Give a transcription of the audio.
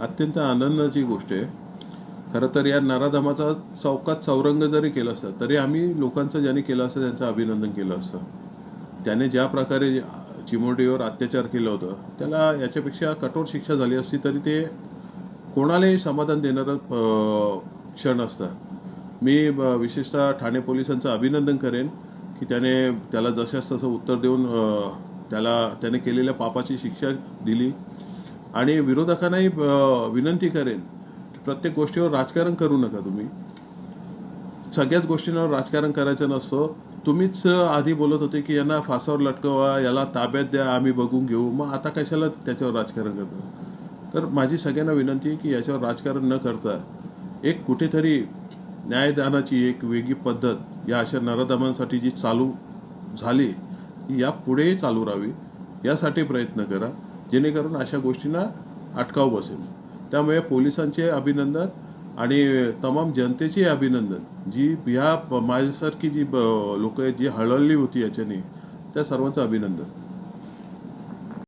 अत्यंत आनंदाची गोष्ट आहे. खरं तर या नराधमाचा चौकात चौरंग जरी केला असता तरी आम्ही लोकांचं ज्याने केलं असतं त्यांचं अभिनंदन केलं असतं. त्याने ज्या प्रकारे चिमोटीवर अत्याचार केलं होतं त्याला याच्यापेक्षा कठोर शिक्षा झाली असती तरी ते कोणालाही समाधान देणारं क्षण असतं. मी ब- विशेषतः ठाणे पोलिसांचं अभिनंदन करेन की त्याने त्याला जशास तसं उत्तर देऊन त्याला त्याने केलेल्या पापाची शिक्षा दिली. आणि विरोधकांनाही विनंती करेन प्रत्येक गोष्टीवर राजकारण करू नका तुम्ही. सगळ्याच गोष्टींवर राजकारण करायचं नसतं. तुम्हीच आधी बोलत होते की यांना फासावर लटकवा याला ताब्यात द्या आम्ही बघून घेऊ. मग आता कशाला त्याच्यावर राजकारण करतो? तर माझी सगळ्यांना विनंती आहे की याच्यावर राजकारण न करता एक कुठेतरी न्यायदानाची एक वेगळी पद्धत या अशा नराधमांसाठी जी चालू झाली ती या पुढेही चालू राहावी यासाठी प्रयत्न करा. जेणेकरून अशा गोष्टींना अटकाव बसेल. त्यामुळे पोलिसांचे अभिनंदन आणि तमाम जनतेचे अभिनंदन. जी ह्या प- माझ्यासारखी जी लोक आहेत जी हळहळली होती याच्याने त्या सर्वांचं अभिनंदन.